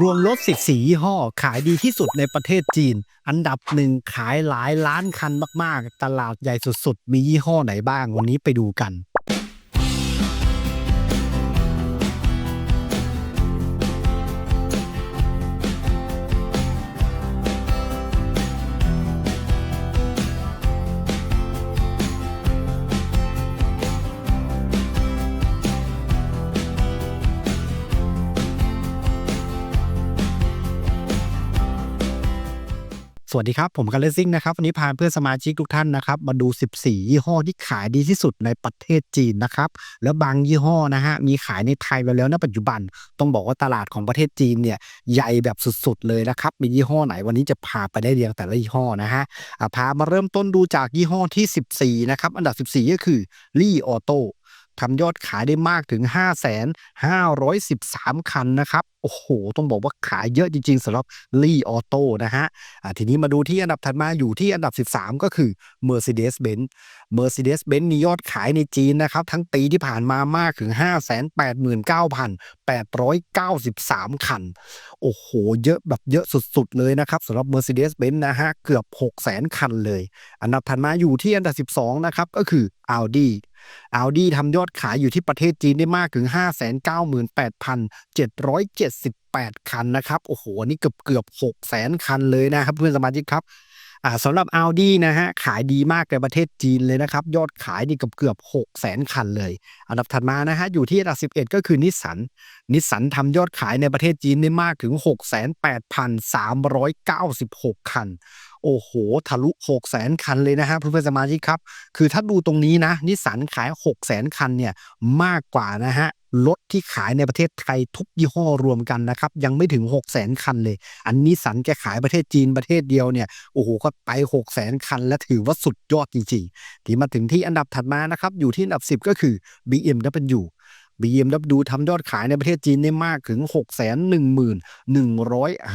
รวมรถ 14 ยี่ห้อ ขายดีที่สุดในประเทศจีน อันดับหนึ่งขายหลายล้านคันมาก ๆ ตลาดใหญ่สุด ๆ มียี่ห้อไหนบ้าง วันนี้ไปดูกัน สวัสดีครับ ผมกันเลซิ่งนะครับ วันนี้พาเพื่อนสมาชิกทุกท่านนะครับ มาดู 14 ยี่ห้อที่ขายดีที่สุดในประเทศจีนนะครับ แล้วบางยี่ห้อนะฮะมีขายในไทยไปแล้วณปัจจุบัน ต้องบอกว่าตลาดของประเทศจีนเนี่ยใหญ่แบบสุดๆเลยนะครับ มียี่ห้อไหนวันนี้จะพาไปได้เรียงแต่ละยี่ห้อนะฮะอะพามาเริ่มต้นดูจากยี่ห้อที่ 14 นะครับ อันดับ 14 ก็คือลี่ออโต้ ทำยอดขายได้มากถึง 5,513 คันนะครับ โอ้โห ต้องบอกว่าขายเยอะจริงๆสำหรับลี่ออโต้นะฮะอะทีนี้มาดูที่อันดับถัดมาอยู่ที่อันดับ 13 ก็คือ Mercedes-Benz Mercedes-Benz มียอดขายในจีนนะครับ ทั้งปีที่ผ่านมามากถึง 589,893 คัน โอ้โห เยอะแบบเยอะสุดๆเลยนะครับสำหรับ Mercedes-Benz นะฮะ เกือบ 600,000 คันเลย อันดับถัดมาอยู่ที่อันดับ 12 นะครับ ก็คือ Audi Audi ทำยอดขายอยู่ที่ประเทศจีนได้มากถึง 598,778 คันนะครับโอ้โหนี่เกือบเกือบ600,000คันเลยนะครับเพื่อนสมาชิกครับสำหรับ Audi นะฮะขายดีมากในประเทศจีนเลยนะครับ ยอดขายนี่เกือบเกือบ6 0 0 0 0คันเลย อันดับถัดมานะฮะอยู่ที่อันดับ 11 ก็คือนิสสันนิสสันทำยอดขายในประเทศจีนได้มากถึง 68,396 คัน โอ้โห ทะลุ6 0 0 0 0 0คันเลยนะฮะเพื่อนๆสมาชิกครับ คือถ้าดูตรงนี้นะนิสสันขาย6 0 0 0 0 0คันเนี่ยมากกว่านะฮะรถที่ขายในประเทศไทยทุกยี่ห้อรวมกันนะครับ ยังไม่ถึง 6 0 0 0 0 0คันเลย อันนี้สันแกขายประเทศจีนประเทศเดียวเนี่ยโอ้โหก็ไป 6 0 0 0 0 0คัน และถือว่าสุดยอดจริงๆ ที่มาถึงที่อันดับถัดมานะครับ อยู่ที่อันดับ 10 ก็คือ BMW BMW ทำยอดขายในประเทศจีนได้มากถึง 6 1 1 1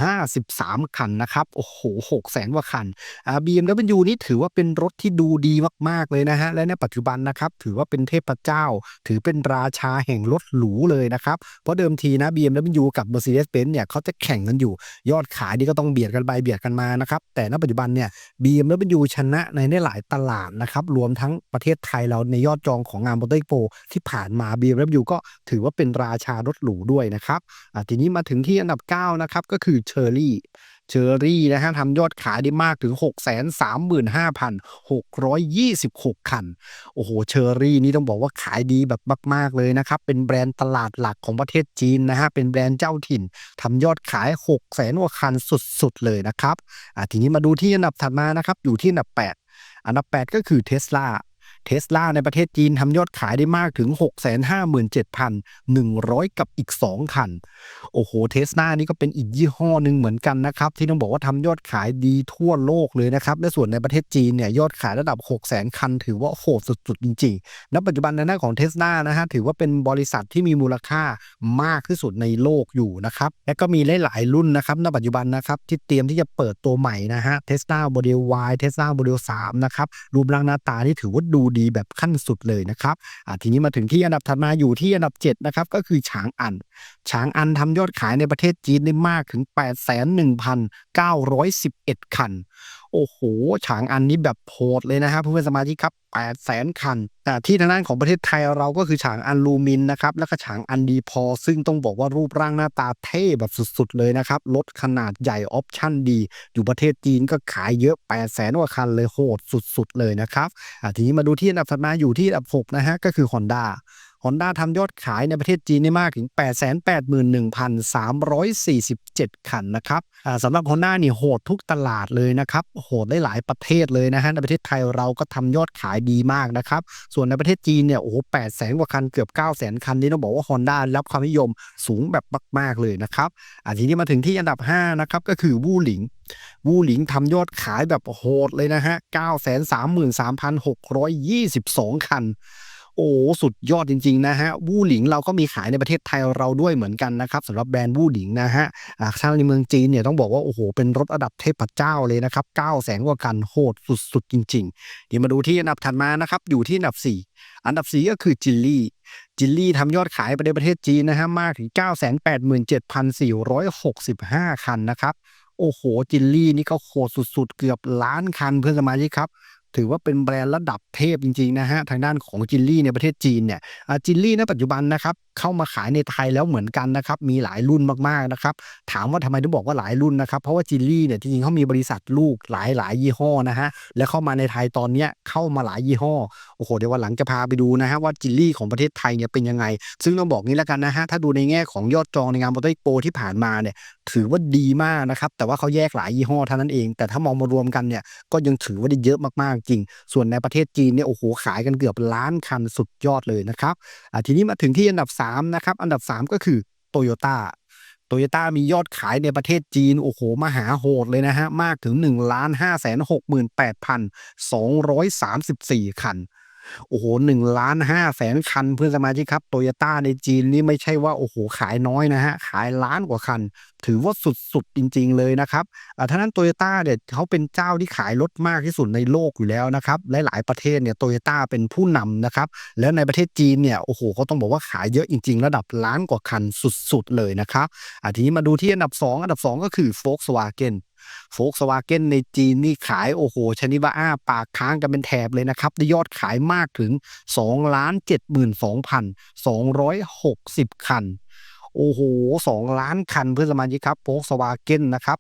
5 3 คันนะครับ โอ้โห 6 0 0 0 0กว่าคันอ่า BMW นี่ถือว่าเป็นรถที่ดูดีมาก ๆ เลยนะฮะ และในปัจจุบันนะครับ ถือว่าเป็นเทพเจ้า ถือเป็นราชาแห่งรถหรูเลยนะครับ เพราะเดิมทีนะ BMW กับ Mercedes-Benz เนี่ยเขาจะแข่งกันอยู่ ยอดขายนี่ก็ต้องเบียดกันไปเบียดกันมานะครับ แต่ณปัจจุบันเนี่ย BMW ชนะในหลายตลาดนะครับ รวมทั้งประเทศไทยเราในยอดจองของงานมอเตอร์โปที่ผ่านมา BMW ก็ถือว่าเป็นราชารถหรูด้วยนะครับทีนี้มาถึงที่อันดับ 9 นะครับก็คือเชอร์รี่เชอรี่นะฮะทำยอดขายได้มากถึง 635,626 คัน โอ้โหเชอรี่นี่ต้องบอกว่าขายดีแบบมาก ๆ เลยนะครับ เป็นแบรนด์ตลาดหลักของประเทศจีนนะฮะ เป็นแบรนด์เจ้าถิ่นทำยอดขาย6 0 0 0 0กว่าคันสุด ๆ เลยนะครับ อะทีนี้มาดูที่อันดับถัดมานะครับ อยู่ที่อันดับ 8 อันดับ 8 ก็คือเทสลา เทสลาในประเทศจีนทำยอดขายได้มากถึง 657,100 กับอีก 2 คัน โอ้โหเทสลานี่ก็เป็นอีกยี่ห้อหนึ่งเหมือนกันนะครับ ที่ต้องบอกว่าทำยอดขายดีทั่วโลกเลยนะครับ และส่วนในประเทศจีนเนี่ยยอดขายระดับ 6 0 0 0 0 0 คัน ถือว่าโหดสุดๆ จริงๆณปัจจุบันในหน้าของเทสลานะฮะถือว่าเป็นบริษัทที่มีมูลค่ามากที่สุดในโลกอยู่นะครับและก็มีหลายๆรุ่นนะครับณปัจจุบันนะครับที่เตรียมที่จะเปิดตัวใหม่นะฮะเทสลาโมเดล Y เทสลาโมเดล3นะครับรูปร่างหน้าตาที่ถือว่าดูดีแบบขั้นสุดเลยนะครับทีนี้มาถึงที่อันดับถัดมาอยู่ที่อันดับ7นะครับก็คือฉางอันฉางอันทำยอดขายในประเทศจีนได้มากถึง 81,911 คัน โอ้โหฉางอันนี้แบบโหดเลยนะครับเพื่อนสมาชิกครับ8 0 0 0 0คันแต่ที่ทางด้านของประเทศไทยเราก็คือฉางอันลูมินนะครับแล้วก็ฉางอันดีพอ ซึ่งต้องบอกว่ารูปร่างหน้าตาเท่แบบสุดๆเลยนะครับรถขนาดใหญ่ออปชั่นดี อยู่ประเทศจีนก็ขายเยอะ8 0 0 0 0กว่าคันเลยโหดสุดๆเลยนะครับทีนี้มาดูที่อันดับถัดมาอยู่ที่อันดับ6นะฮะก็คือ Honda Honda ทำยอดขายในประเทศจีนได้มากถึง 881,347 คันนะครับสำหรับ Honda นี่โหดทุกตลาดเลยนะครับ โหดได้หลายประเทศเลยนะฮะในประเทศไทยเราก็ทำยอดขายดีมากนะครับ ส่วนในประเทศจีนเนี่ยโอ้โห8แสนกว่าคันเกือบ 9 0 0 0 0คันนี่ต้องบอกว่า Honda รับความนิยมสูงแบบมาก ๆ เลยนะครับอ่าทีนี้มาถึงที่อันดับ 5 นะครับ ก็คือวู่หลิงวูหลิงทำยอดขายแบบโหดเลยนะฮะ 933,622 คัน โอ้สุดยอดจริง ๆ นะฮะวูหลิงเราก็มีขายในประเทศไทยเราด้วยเหมือนกันนะครับสำหรับแบรนด์วูหลิงนะฮะอ่าถ้าในเมืองจีนเนี่ยต้องบอกว่าโอ้โหเป็นรถระดับเทพเจ้าเลยนะครับ9แสนกว่าคันโหดสุดๆจริงๆเดี๋ยวมาดูที่อันดับถัดมานะครับอยู่ที่อันดับ 4 อันดับ 4 ก็คือจิลลี่จิลลี่ทำยอดขายไปในประเทศจีนนะฮะมากถึง 987,465 คันนะครับโอ้โหจิลลี่นี่ก็โหดสุดๆ เกือบล้านคันเพื่อนสมาชิกครับ ถือว่าเป็นแบรนด์ระดับเทพจริงๆนะฮะทางด้านของจิลลี่ในประเทศจีนเนี่ยจิลลี่ณปัจจุบันนะครับเข้ามาขายในไทยแล้วเหมือนกันนะครับมีหลายรุ่นมากๆนะครับถามว่าทำไมถึงบอกว่าหลายรุ่นนะครับเพราะว่าจิลลี่เนี่ยจริงๆเขามีบริษัทลูกหลายหลายยี่ห้อนะฮะและเข้ามาในไทยตอนเนี้ยเข้ามาหลายยี่ห้อโอ้โหเดี๋ยววันหลังจะพาไปดูนะฮะว่าจิลลี่ของประเทศไทยเนี่ยเป็นยังไง ซึ่งต้องบอกงี้แล้วกันนะฮะถ้าดูในแง่ของยอดจองในงานมอเตอร์โปรที่ผ่านมาเนี่ยถือว่าดีมากนะครับแต่ว่าเขาแยกหลายยี่ห้อเท่านั้นเอง แต่ถ้ามองมารวมกันเนี่ยก็ยังถือว่าได้เยอะมากจริง ส่วนในประเทศจีนเนี่ยโอ้โหขายกันเกือบล้านคันสุดยอดเลยนะครับทีนี้มาถึงที่อันดับ3นะครับอันดับ 3 ก็คือโตโยต้าโตโยต้ามียอดขายในประเทศจีน โอ้โห มหาโหดเลยนะฮะ มากถึง 1 5 6 8 2 3 4 คัน โอ้โหหนึ่งล้านห้าแสนคันเพื่อนสมาชิกครับโตโยต้าในจีนนี่ไม่ใช่ว่าโอ้โหขายน้อยนะฮะ ขายล้านกว่าคัน ถือว่าสุดๆจริง ๆ เลยนะครับอ่าท่านั้นโตโยต้าเนี่ยเขาเป็นเจ้าที่ขายรถมากที่สุดในโลกอยู่แล้วนะครับ หลายๆประเทศเนี่ยโตโยต้าเป็นผู้นำนะครับ แล้วในประเทศจีนเนี่ยโอ้โหเขาต้องบอกว่าขายเยอะจริง ๆ ระดับล้านกว่าคันสุดๆเลยนะครับอ่าทีนี้มาดูที่อันดับ 2 อันดับ 2 ก็คือ Volkswagen โฟกสวาเกนในจีนนี่ขายโอ้โห ชนิดว่าอ้าปากค้างกันเป็นแถบเลยนะครับได้ยอดขายมากถึง2ล้าน72,260 คัน โอ้โห2ล้านคันเพื่อนสมาชิกครับโฟกสวาเกนนะครับ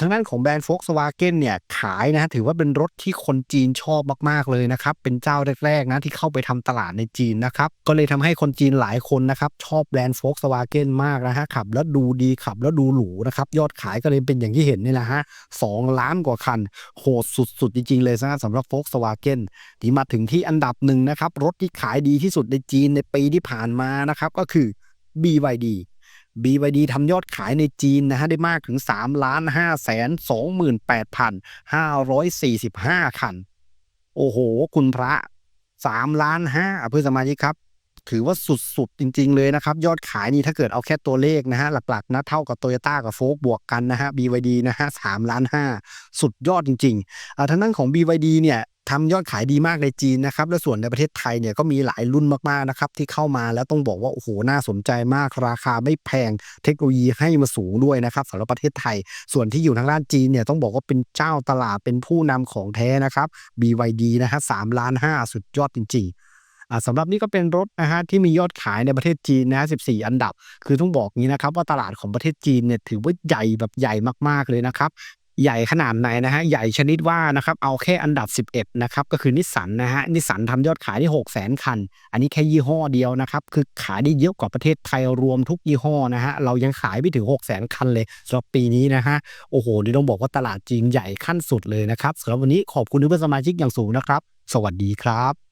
ทางด้านของแบรนด์โฟกสวาเกนเนี่ยขายนะฮะถือว่าเป็นรถที่คนจีนชอบมากๆเลยนะครับ เป็นเจ้าแรกๆนะที่เข้าไปทำตลาดในจีนนะครับ ก็เลยทำให้คนจีนหลายคนนะครับชอบแบรนด์โฟกสวาเกนมากนะฮะขับ แล้วดูดีขับ แล้วดูหรูนะครับยอดขายก็เลยเป็นอย่างที่เห็นนี่แหละฮะสองล้านกว่าคัน โหดสุดๆจริงๆเลยนะสำหรับ Volkswagen ที่มาถึงที่อันดับหนึ่งนะครับรถที่ขายดีที่สุดในจีนในปีที่ผ่านมานะครับก็คือ BYD BYD ทำยอดขายในจีนนะฮะได้มากถึง3ล้าน5แสน28,545 คัน โอ้โห คุณพระ3ล้าน5เพื่อนสมาชิกครับ ถือว่าสุดๆ จริงๆเลยนะครับ ยอดขายนี่ถ้าเกิดเอาแค่ตัวเลขนะฮะ หลักๆ นะเท่ากับ Toyota กับโฟกบวกกันนะฮะ BYD นะฮะ3ล้าน5สุดยอดจริงๆอ่าทางด้านของ BYD เนี่ยทำยอดขายดีมากในจีนนะครับ และส่วนในประเทศไทยเนี่ยก็มีหลายรุ่นมากๆนะครับที่เข้ามาแล้วต้องบอกว่าโอ้โหน่าสนใจมากราคาไม่แพงเทคโนโลยีให้มาสูงด้วยนะครับสำหรับประเทศไทย ส่วนที่อยู่ทางด้านจีนเนี่ยต้องบอกว่าเป็นเจ้าตลาดเป็นผู้นำของแท้นะครับ BYD นะฮะ3ล้าน5สุดยอดจริงๆอ่าสำหรับนี่ก็เป็นรถนะฮะที่มียอดขายในประเทศจีนนะฮะ14 อันดับ คือต้องบอกงี้นะครับว่าตลาดของประเทศจีนเนี่ยถือว่าใหญ่แบบใหญ่มากๆเลยนะครับ ใหญ่ขนาดไหนนะฮะ ใหญ่ชนิดว่านะครับ เอาแค่อันดับ 11 นะครับ ก็คือนิสสันนะฮะ นิสสันทำยอดขายได้6 0 0 0 0 0 คัน อันนี้แค่ยี่ห้อเดียวนะครับ คือขายได้เยอะกว่าประเทศไทยรวมทุกยี่ห้อนะฮะ เรายังขายไม่ถึง 6 0 0 0 0 คันเลยสำหรับปีนี้นะฮะ โอ้โห นี่ต้องบอกว่าตลาดจีนใหญ่ขั้นสุดเลยนะครับสำหรับวันนี้ขอบคุณทุกเพื่อนสมาชิกอย่างสูงนะครับ สวัสดีครับ